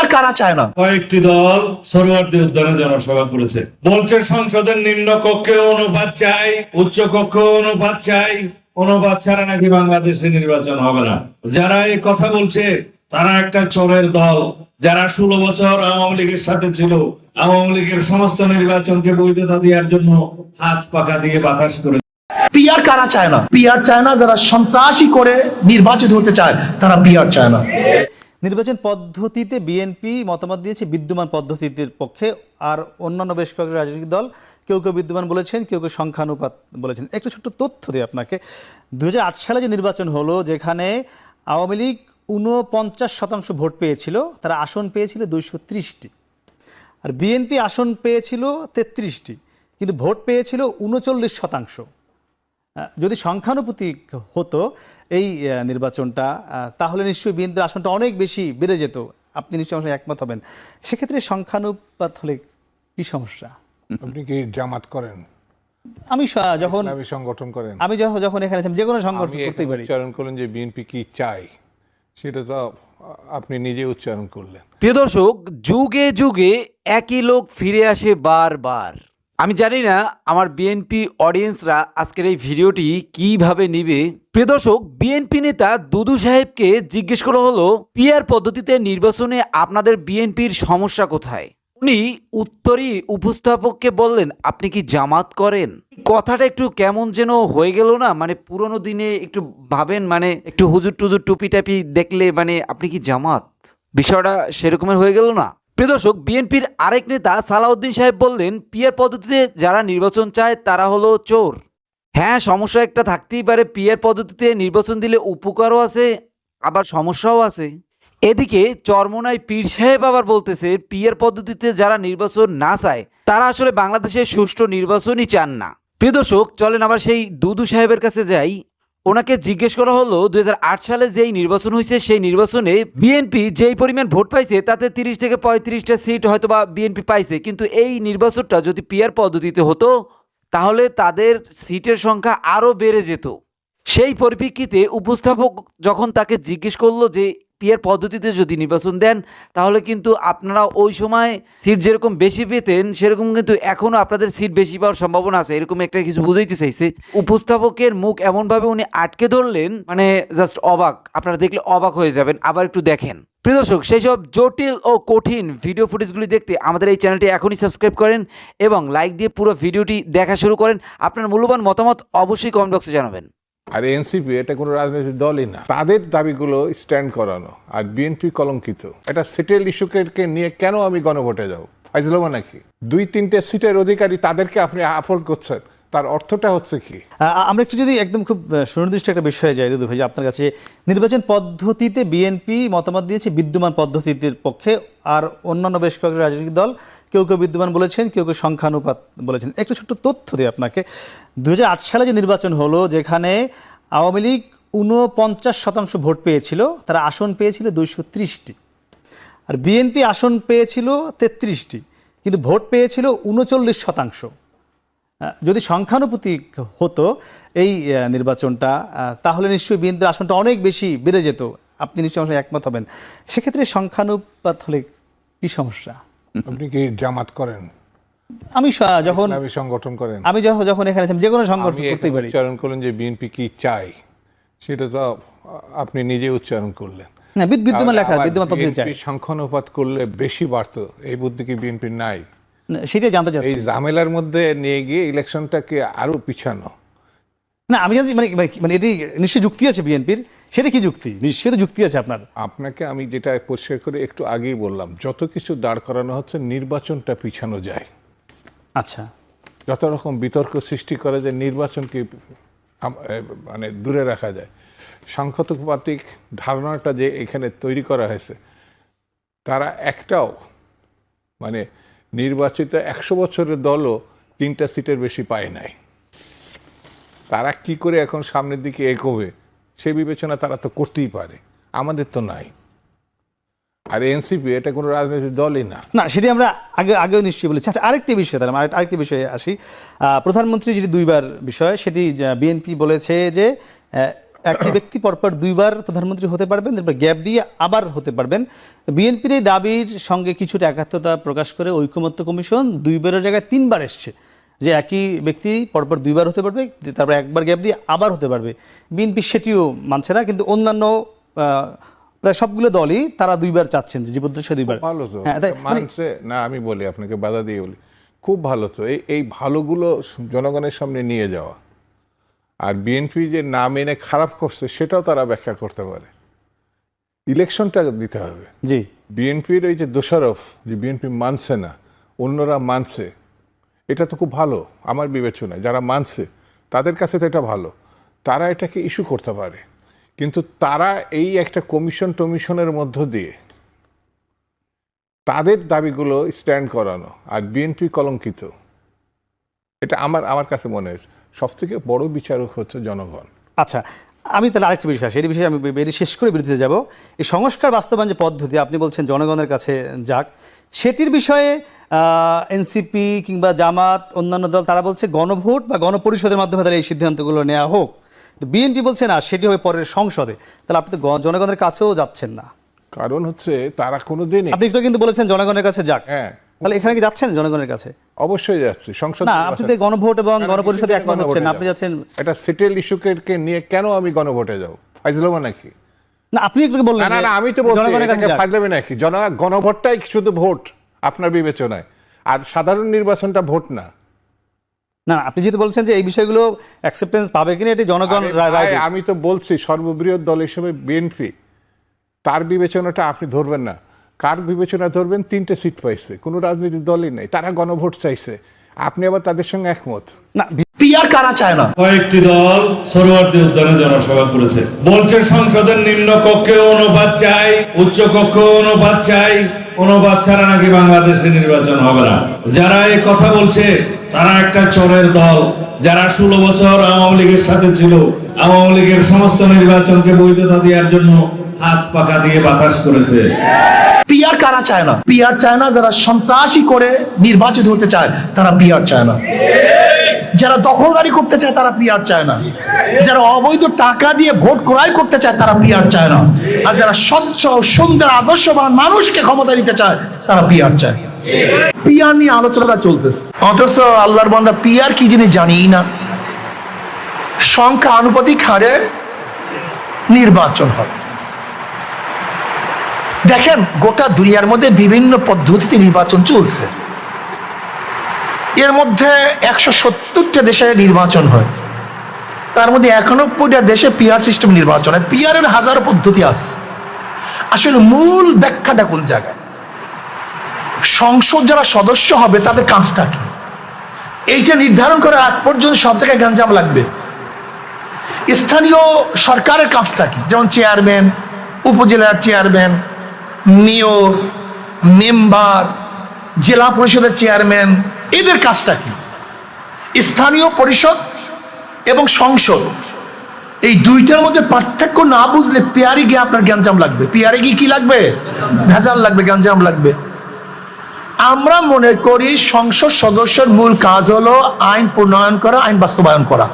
Peer কারা চায় না? কয়েকটি দল সরোয়ার্দী উদ্যানে জনসভা করেছে। বলছে সংসদের নিম্ন কক্ষে অনুপাত চাই উচ্চ কক্ষ অনুপাত চাই। অনুপাত ছাড়া নাকি বাংলাদেশে নির্বাচন হবে না। যারা এই কথা বলছে তারা একটা চোরের দল। যারা ষোলো বছর আওয়ামী লীগের সাথে ছিল আওয়ামী লীগের সমস্ত নির্বাচনকে বৈধতা দেওয়ার জন্য হাত পাকা দিয়ে বাতাস করে পিয়ার কারা চায় না? পিয়ার চায় না যারা সন্ত্রাসী করে নির্বাচিত হতে চায় তারা পিয়ার চায় না। নির্বাচন পদ্ধতিতে বিএনপি মতামত দিয়েছে, বিদ্যমান পদ্ধতির পক্ষে। আর অন্যান্য বেশ কয়েকটি রাজনৈতিক দল কেউ কেউ বিদ্যমান বলেছেন, কেউ কেউ সংখ্যানুপাত বলেছেন। একটু ছোট্ট তথ্য দিই আপনাকে। দু হাজার আট সালে যে নির্বাচন হলো, যেখানে আওয়ামী লীগ ঊনপঞ্চাশ শতাংশ ভোট পেয়েছিল, তারা আসন পেয়েছিল দুইশো ত্রিশটি। আর বিএনপি আসন পেয়েছিল তেত্রিশটি, কিন্তু ভোট পেয়েছিল উনচল্লিশ শতাংশ। যদি সংখ্যানুপাতি হতো এই নির্বাচনটা তাহলে নিশ্চয়ই বিএনপির আসনটা অনেক বেশি বেড়ে যেত। আপনি নিশ্চয়ই আমার একমত হবেন। সেক্ষেত্রে সংখ্যানুপাত হলে কি সমস্যা? আপনি কি জামাত করেন? আমি যখন ইসলামী সংগঠন করেন? আমি যখন যখন এখানে যে কোনো সংগঠন আমি করতেই পারি। উচ্চারণ করলেন যে বিএনপি কি চাই সেটা তো আপনি নিজে উচ্চারণ করলেন। প্রিয় দর্শক যুগে যুগে একই লোক ফিরে আসে বারবার। আমি জানি না আমার বিএনপি অডিয়েন্সরা আজকের এই ভিডিওটি কীভাবে নিবে। প্রিয় দর্শক বিএনপি নেতা দুদু সাহেবকে জিজ্ঞেস করা হলো পিআর পদ্ধতিতে নির্বাচনে আপনাদের বিএনপির সমস্যা কোথায়? উনি উত্তরই উপস্থাপককে বললেন, আপনি কি জামাত করেন? কথাটা একটু কেমন যেন হয়ে গেল না মানে পুরোনো দিনে একটু ভাবেন মানে একটু হুজুর টুজুর টুপি টাপি দেখলে মানে আপনি কি জামাত? বিষয়টা সেরকমের হয়ে গেল না। প্রিয় দর্শক, বিএনপির আরেক নেতা সালাউদ্দিন সাহেব বললেন, পিয়ার পদ্ধতিতে যারা নির্বাচন চায় তারা হলো চোর। হ্যাঁ সমস্যা একটা থাকতেই পারে, পিয়ার পদ্ধতিতে নির্বাচন দিলে উপকারও আছে, আবার সমস্যাও আছে। এদিকে চরমনায় পীর সাহেব আবার বলতেছে, পিয়ার পদ্ধতিতে যারা নির্বাচন না চায়, তারা আসলে বাংলাদেশের সুষ্ঠু নির্বাচনই চান না। প্রিয় দর্শক, চলেন আবার সেই দুদু সাহেবের কাছে যাই। ওনাকে জিজ্ঞেস করা হলো দু হাজার আট সালে যেই নির্বাচন হয়েছে, সেই নির্বাচনে বিএনপি যেই পরিমাণ ভোট পাইছে, তাতে তিরিশ থেকে পঁয়ত্রিশটা সিট হয়তো বা বিএনপি পাইছে। কিন্তু এই নির্বাচনটা যদি পিয়ার পদ্ধতিতে হতো, তাহলে তাদের সিটের সংখ্যা আরও বেড়ে যেত। সেই পরিপ্রেক্ষিতে উপস্থাপক যখন তাকে জিজ্ঞেস করল যে পিয়ার পদ্ধতিতে যদি নির্বাচন দেন, তাহলে কিন্তু আপনারা ওই সময় সিট যেরকম বেশি পেতেন, সেরকম কিন্তু এখনও আপনাদের সিট বেশি পাওয়ার সম্ভাবনা আছে। এরকম একটা কিছু বুঝাইতে চাইছে। উপস্থাপকের মুখ এমনভাবে উনি আটকে ধরলেন মানে জাস্ট অবাক। আপনারা দেখলে অবাক হয়ে যাবেন। আবার একটু দেখেন। প্রিয় দর্শক সেই সব জটিল ও কঠিন ভিডিও ফুটেজগুলি দেখতে আমাদের এই চ্যানেলটি এখনই সাবস্ক্রাইব করেন এবং লাইক দিয়ে পুরো ভিডিওটি দেখা শুরু করেন। আপনার মূল্যবান মতামত অবশ্যই কমেন্ট বক্সে জানাবেন। আর এনসিপি, এটা কোনো রাজনৈতিক দলই না। তাদের দাবিগুলো স্ট্যান্ড করানো আর বিএনপি কলঙ্কিত। এটা সিটেল ইস্যুকে নিয়ে কেন আমি গণভোটে যাব? ফাইজলামা নাকি? দুই তিনটে সিটের অধিকারী তাদেরকে আপনি আফোর্ড করছেন। তার অর্থটা হচ্ছে কি? আমরা একটু যদি একদম খুব সুনির্দিষ্ট একটা বিষয়ে যাই, দুদু ভাই, আপনার কাছে নির্বাচন পদ্ধতিতে বিএনপি মতামত দিয়েছে, বিদ্যমান পদ্ধতির পক্ষে, আর অন্যান্য বেশ কয়েকটি রাজনৈতিক দল, কেউ কেউ বিদ্যমান বলেছেন, কেউ কেউ সংখ্যানুপাত বলেছেন। একটু ছোট্ট তথ্য দিই আপনাকে। দু হাজার আট সালে যে নির্বাচন হলো, যেখানে আওয়ামী লীগ ঊনপঞ্চাশ শতাংশ ভোট পেয়েছিল, তারা আসন পেয়েছিল দুইশো ত্রিশটি। আর বিএনপি আসন পেয়েছিল তেত্রিশটি, কিন্তু ভোট পেয়েছিল উনচল্লিশ শতাংশ। যদি সংখ্যানুপাতি হতো এই নির্বাচনটা তাহলে নিশ্চয়ই বিএনপির আসনটা অনেক বেশি বেড়ে যেত। আপনি নিশ্চয়ই আমার একমত হবেন। সেক্ষেত্রে সংখ্যানুপাত হলে কি সমস্যা? আপনি কি জামাত করেন? আমি যখন সংগঠন করেন? আমি যখন যখন এখানে যে কোনো সংগঠন করতেই পারি। উচ্চারণ করলেন যে বিএনপি কি চাই সেটা তো আপনি নিজে উচ্চারণ করলেন। বিদ্যমান লেখা বিদ্যমান পদ্ধতি চাই। সংখ্যানুপাত করলে বেশি বাড়তো এই বুদ্ধি কি বিএনপির নাই? সেটাই জানতে এই চাচ্ছি। ঝামেলার মধ্যে নিয়ে গিয়ে ইলেকশনটাকে আরও পিছানো? না আমি জানি মানে মানে- মানে এটি নিশ্চয়ই যুক্তি আছে বিএনপির? সেটা কি যুক্তি? নিশ্চয়ই তো যুক্তি আছে আপনার। আপনাকে আমি যেটা পরিষ্কার করে একটু আগেই বললাম যত কিছু দাঁড় করানো হচ্ছে নির্বাচনটা পিছানো যায়। আচ্ছা। যত রকম বিতর্ক সৃষ্টি করা যায় নির্বাচনকে মানে দূরে রাখা যায়। সংখ্যাতপাতিক ধারণাটা যে এখানে তৈরি করা হয়েছে তারা একটাও মানে নির্বাচিত একশো বছরের দলও তিনটা সিটের বেশি পায় নাই। তারা কি করে এখন সামনের দিকে এগোবে, সে বিবেচনা তারা তো করতেই পারে। আমাদের তো নাই। আর এনসিপি, এটা কোনো রাজনৈতিক দলই না। না, সেটি আমরা আগে, আগেও নিশ্চয়ই বলেছি। আচ্ছা আরেকটি বিষয় তাহলে আরেকটি বিষয়ে আসি। প্রধানমন্ত্রী যেটি দুইবার বিষয়, সেটি বিএনপি বলেছে যে একই ব্যক্তি পরপর দুইবার প্রধানমন্ত্রী হতে পারবেন এরপর গ্যাপ দিয়ে আবার হতে পারবেন। বিএনপির এই দাবির সঙ্গে কিছুটা একাত্মতা প্রকাশ করে ঐকমত্য কমিশন দুইবারের জায়গায় তিনবার এসছে যে একই ব্যক্তি পরপর দুইবার হতে পারবে তারপর একবার গ্যাপ দিয়ে আবার হতে পারবে। বিএনপি সেটিও মানছে না কিন্তু অন্যান্য আহ, প্রায় সবগুলো দলই তারা দুইবার চাচ্ছেন যে জীবদ্দশা দুইবার। ভালো তো। হ্যাঁ, মানে মানছে না আমি বলি আপনাকে বাধা দিয়ে বলি। খুব ভালো তো এই এই ভালোগুলো জনগণের সামনে নিয়ে যাওয়া। আর বিএনপি যে না মেনে খারাপ করছে সেটাও তারা ব্যাখ্যা করতে পারে। ইলেকশনটা দিতে হবে। জি। বিএনপির ওই যে দোষারোপ যে বিএনপি মানছে না অন্যরা মানছে এটা তো খুব ভালো আমার বিবেচনায়। যারা মানছে তাদের কাছে তো এটা ভালো। তারা এটাকে ইস্যু করতে পারে। কিন্তু তারা এই একটা কমিশন টমিশনের মধ্য দিয়ে তাদের দাবিগুলো স্ট্যান্ড করানো আর বিএনপি কলঙ্কিত। এটা আমার আমার কাছে মনে হয়েছে। সব থেকে বড় বিচারক হচ্ছে জনগণ। আচ্ছা আমি তাহলে আরেকটা বিষয় আসি। এই বিষয়ে আমি এটি শেষ করে বিরতিতে যাব। এই সংস্কার বাস্তবায়ন যে পদ্ধতি আপনি বলছেন জনগণের কাছে যাক সেটির বিষয়ে এনসিপি কিংবা জামাত অন্যান্য দল তারা বলছে গণভোট বা গণপরিষদের মাধ্যমে তাহলে এই সিদ্ধান্তগুলো নেওয়া হোক। তো বিএনপি বলছে না সেটি হবে পরের সংসদে। তাহলে আপনি তো জনগণের কাছেও যাচ্ছেন না। কারণ হচ্ছে তারা কোনো দিনই আপনি একটু কিন্তু বলেছেন জনগণের কাছে যাক। হ্যাঁ। তাহলে এখানে কি যাচ্ছেন জনগণের কাছে? অবশ্যই যাচ্ছে। সংসদ না আপনি তো গণভোট এবং গণপরিষদে একমত হচ্ছেন? আপনি যাচ্ছেন এটা সেটেল ইস্যুকে নিয়ে কেন আমি গণভোটে যাব? ফাইজলামা নাকি? না আপনি একটু বললেন না না আমি তো বলছি ফাইজলামি নাকি? জন গণভোটটাই শুধু ভোট আপনার বিবেচনায়। আর সাধারণ নির্বাচনটা ভোট না। না আপনি যেহেতু বলছেন যে এই বিষয়গুলো অ্যাকসেপ্টেন্স পাবে কিনা এটি জনগণ। আমি তো বলছি সর্ববৃহৎ দল হিসেবে বিএনপি তার বিবেচনাটা আপনি ধরবেন না। কার বিবেচনা ধরবেন? তিনটে সিট পাইছে। কোনো রাজনৈতিক দলই নেই। তারা গণভোট চাইছে। আপনি আবার তাদের সঙ্গে একমত? না পিয়ার কারা চায় না? কয়েকটি দল সরোয়ার্দী উদ্যানে জনসভা করেছে। বলছে সংসদের নিম্ন কক্ষে অনুপাত চাই উচ্চ কক্ষ অনুপাত চাই। অনুপাত ছাড়া নাকি বাংলাদেশে নির্বাচন হবে না? যারা এই কথা বলছে তারা একটা চোরের দল। যারা ষোলো বছর আওয়ামী লীগের সাথে ছিল আওয়ামী লীগের সমস্ত নির্বাচনকে বৈধতা দেওয়ার জন্য হাত পাকা দিয়ে বাতাস করেছে। পিয়ার কারা চায় না? পিয়ার চায় না যারা সন্ত্রাসী করে নির্বাচিত হতে চায়, তারা পিয়ার চায় না। যারা দখলদারি করতে চায়, তারা পিয়ার চায় না। যারা অবৈধ টাকা দিয়ে ভোট ক্রয় করতে চায়, তারা পিয়ার চায় না। আর যারা স্বচ্ছ সুন্দর আদর্শবান মানুষকে ক্ষমতা দিতে চায়, তারা পিয়ার চায়। পিয়ার নিয়ে আলোচনাটা চলতেছে। অথচ আল্লাহর বান্দা পিয়ার কি জিনিস জানিই না? সংখ্যা আনুপাতিক হারে নির্বাচন হবে দেখেন, গোটা দুনিয়ার মধ্যে বিভিন্ন পদ্ধতিতে নির্বাচন চলছে। এর মধ্যে একশো সত্তরটা দেশে নির্বাচন হয়। তার মধ্যে একানব্বইটা দেশে পিয়ার সিস্টেম নির্বাচন হয়। পিআরের হাজার পদ্ধতি আছে। আসলে মূল ব্যাখ্যাটা কোন জায়গায়? সংসদ যারা সদস্য হবে, তাদের কাজটা কি? এইটা নির্ধারণ করার আগ পর্যন্ত সব জায়গায় গাঞ্জাম লাগবে। স্থানীয় সরকারের কাজটা কি? যেমন চেয়ারম্যান উপজেলার চেয়ারম্যান মেয়র, মেম্বার, জেলা পরিষদের চেয়ারম্যান, এদের কাজটা কি? স্থানীয় পরিষদ এবং সংসদ, এই দুইটার মধ্যে পার্থক্য না বুঝলে পেয়ারে গিয়ে আপনার গ্যাঞ্জাম লাগবে। পেয়ারে গিয়ে কি লাগবে? ভেজাল লাগবে, গ্যাঞ্জাম লাগবে। আমরা মনে করি সংসদ সদস্যের মূল কাজ হলো আইন প্রণয়ন করা, আইন বাস্তবায়ন করা।